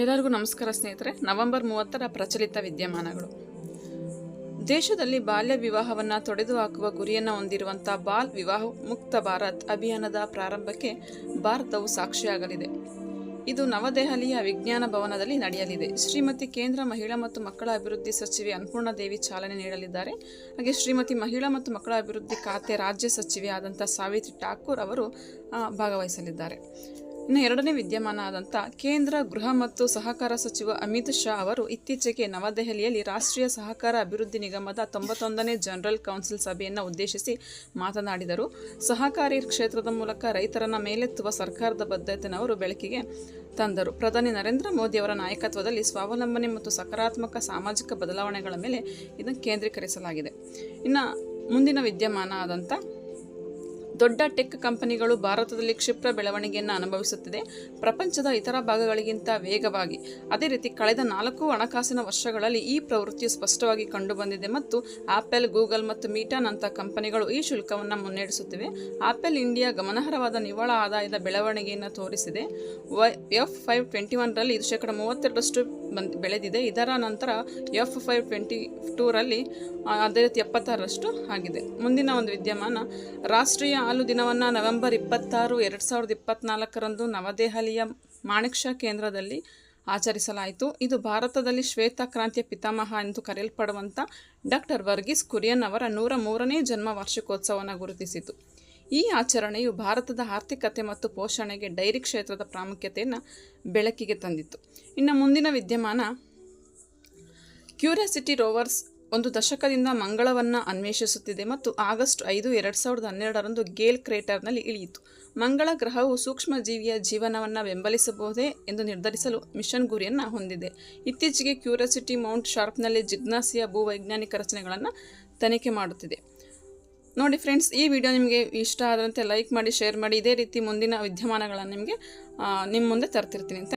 ಎಲ್ಲರಿಗೂ ನಮಸ್ಕಾರ ಸ್ನೇಹಿತರೆ. ನವೆಂಬರ್ ಮೂವತ್ತರ ಪ್ರಚಲಿತ ವಿದ್ಯಮಾನಗಳು. ದೇಶದಲ್ಲಿ ಬಾಲ್ಯ ವಿವಾಹವನ್ನು ತೊಡೆದು ಹಾಕುವ ಗುರಿಯನ್ನು ಹೊಂದಿರುವಂಥ ಬಾಲ್ ವಿವಾಹ ಮುಕ್ತ ಭಾರತ್ ಅಭಿಯಾನದ ಪ್ರಾರಂಭಕ್ಕೆ ಭಾರತವು ಸಾಕ್ಷಿಯಾಗಲಿದೆ. ಇದು ನವದೆಹಲಿಯ ವಿಜ್ಞಾನ ಭವನದಲ್ಲಿ ನಡೆಯಲಿದೆ. ಶ್ರೀಮತಿ ಕೇಂದ್ರ ಮಹಿಳಾ ಮತ್ತು ಮಕ್ಕಳ ಅಭಿವೃದ್ಧಿ ಸಚಿವೆ ಅನ್ನಪೂರ್ಣ ದೇವಿ ಚಾಲನೆ ನೀಡಲಿದ್ದಾರೆ. ಹಾಗೆ ಶ್ರೀಮತಿ ಮಹಿಳಾ ಮತ್ತು ಮಕ್ಕಳ ಅಭಿವೃದ್ಧಿ ಖಾತೆ ರಾಜ್ಯ ಸಚಿವೆ ಆದಂಥ ಸಾವಿತ್ರಿ ಠಾಕೂರ್ ಅವರು ಭಾಗವಹಿಸಲಿದ್ದಾರೆ. ಇನ್ನು ಎರಡನೇ ವಿದ್ಯಮಾನ ಆದಂಥ ಕೇಂದ್ರ ಗೃಹ ಮತ್ತು ಸಹಕಾರ ಸಚಿವ ಅಮಿತ್ ಶಾ ಅವರು ಇತ್ತೀಚೆಗೆ ನವದೆಹಲಿಯಲ್ಲಿ ರಾಷ್ಟ್ರೀಯ ಸಹಕಾರ ಅಭಿವೃದ್ಧಿ ನಿಗಮದ ತೊಂಬತ್ತೊಂದನೇ ಜನರಲ್ ಕೌನ್ಸಿಲ್ ಸಭೆಯನ್ನು ಉದ್ದೇಶಿಸಿ ಮಾತನಾಡಿದರು. ಸಹಕಾರಿ ಕ್ಷೇತ್ರದ ಮೂಲಕ ರೈತರನ್ನ ಮೇಲೆತ್ತುವ ಸರ್ಕಾರದ ಬದ್ಧತೆಯನ್ನು ಅವರು ಬೆಳಕಿಗೆ ತಂದರು. ಪ್ರಧಾನಿ ನರೇಂದ್ರ ಮೋದಿ ಅವರ ನಾಯಕತ್ವದಲ್ಲಿ ಸ್ವಾವಲಂಬನೆ ಮತ್ತು ಸಕಾರಾತ್ಮಕ ಸಾಮಾಜಿಕ ಬದಲಾವಣೆಗಳ ಮೇಲೆ ಇದನ್ನು ಕೇಂದ್ರೀಕರಿಸಲಾಗಿದೆ. ಇನ್ನು ಮುಂದಿನ ವಿದ್ಯಮಾನ ಆದಂಥ ದೊಡ್ಡ ಟೆಕ್ ಕಂಪನಿಗಳು ಭಾರತದಲ್ಲಿ ಕ್ಷಿಪ್ರ ಬೆಳವಣಿಗೆಯನ್ನು ಅನುಭವಿಸುತ್ತಿದೆ. ಪ್ರಪಂಚದ ಇತರ ಭಾಗಗಳಿಗಿಂತ ವೇಗವಾಗಿ. ಅದೇ ರೀತಿ ಕಳೆದ ನಾಲ್ಕು ಹಣಕಾಸಿನ ವರ್ಷಗಳಲ್ಲಿ ಈ ಪ್ರವೃತ್ತಿಯು ಸ್ಪಷ್ಟವಾಗಿ ಕಂಡುಬಂದಿದೆ ಮತ್ತು ಆಪಲ್, ಗೂಗಲ್ ಮತ್ತು ಮೀಟಾನಂತಹ ಕಂಪನಿಗಳು ಈ ಶುಲ್ಕವನ್ನು ಮುನ್ನಡೆಸುತ್ತಿವೆ. ಆಪಲ್ ಇಂಡಿಯಾ ಗಮನಾರ್ಹವಾದ ನಿವ್ವಳ ಆದಾಯದ ಬೆಳವಣಿಗೆಯನ್ನು ತೋರಿಸಿದೆ. ವೈ, ಎಫ್ ಫೈವ್ ಟ್ವೆಂಟಿ ಒನ್ರಲ್ಲಿ ಇದು ಶೇಕಡ ಮೂವತ್ತೆರಡರಷ್ಟು ಬಂದ್ ಬೆಳೆದಿದೆ. ಇದರ ನಂತರ ಎಫ್ ಫೈವ್ ಟ್ವೆಂಟಿ ಟೂರಲ್ಲಿ ಅದೇ ರೀತಿ ಎಪ್ಪತ್ತಾರರಷ್ಟು ಆಗಿದೆ. ಮುಂದಿನ ಒಂದು ವಿದ್ಯಮಾನ, ರಾಷ್ಟ್ರೀಯ ಹಾಲು ದಿನವನ್ನು ನವೆಂಬರ್ ಇಪ್ಪತ್ತಾರು, ಎರಡು ಸಾವಿರದ ಇಪ್ಪತ್ತ್ನಾಲ್ಕರಂದು ನವದೆಹಲಿಯ ಮಾಣಿಕ್ಷ ಕೇಂದ್ರದಲ್ಲಿ ಆಚರಿಸಲಾಯಿತು. ಇದು ಭಾರತದಲ್ಲಿ ಶ್ವೇತ ಕ್ರಾಂತಿಯ ಪಿತಾಮಹ ಎಂದು ಕರೆಯಲ್ಪಡುವಂಥ ಡಾಕ್ಟರ್ ವರ್ಗೀಸ್ ಕುರಿಯನ್ ಅವರ ನೂರ ಮೂರನೇ ಜನ್ಮ ವಾರ್ಷಿಕೋತ್ಸವವನ್ನು ಗುರುತಿಸಿತು. ಈ ಆಚರಣೆಯು ಭಾರತದ ಆರ್ಥಿಕತೆ ಮತ್ತು ಪೋಷಣೆಗೆ ಡೈರಿ ಕ್ಷೇತ್ರದ ಪ್ರಾಮುಖ್ಯತೆಯನ್ನು ಬೆಳಕಿಗೆ ತಂದಿತ್ತು. ಇನ್ನು ಮುಂದಿನ ವಿದ್ಯಮಾನ, ಕ್ಯೂರಿಯಾಸಿಟಿ ರೋವರ್ಸ್ ಒಂದು ದಶಕದಿಂದ ಮಂಗಳವನ್ನು ಅನ್ವೇಷಿಸುತ್ತಿದೆ ಮತ್ತು ಆಗಸ್ಟ್ ಐದು ಎರಡು ಸಾವಿರದ ಹನ್ನೆರಡರಂದು ಗೇಲ್ ಕ್ರೇಟರ್ನಲ್ಲಿ ಇಳಿಯಿತು. ಮಂಗಳ ಗ್ರಹವು ಸೂಕ್ಷ್ಮ ಜೀವಿಯ ಜೀವನವನ್ನು ಬೆಂಬಲಿಸಬಹುದೇ ಎಂದು ನಿರ್ಧರಿಸಲು ಮಿಷನ್ ಗುರಿಯನ್ನು ಹೊಂದಿದೆ. ಇತ್ತೀಚೆಗೆ ಕ್ಯೂರಿಯಾಸಿಟಿ ಮೌಂಟ್ ಶಾರ್ಪ್ನಲ್ಲಿ ಜಿಜ್ಞಾಸಿಯ ಭೂವೈಜ್ಞಾನಿಕ ರಚನೆಗಳನ್ನು ತನಿಖೆ ಮಾಡುತ್ತಿದೆ. ನೋಡಿ ಫ್ರೆಂಡ್ಸ್ ಈ ವಿಡಿಯೋ ನಿಮಗೆ ಇಷ್ಟ ಆದಂತೆ ಲೈಕ್ ಮಾಡಿ ಶೇರ್ ಮಾಡಿ, ಇದೇ ರೀತಿ ಮುಂದಿನ ವಿದ್ಯಮಾನಗಳನ್ನು ನಿಮಗೆ ನಿಮ್ಮ ಮುಂದೆ ತರ್ತಿರ್ತೀನಿ.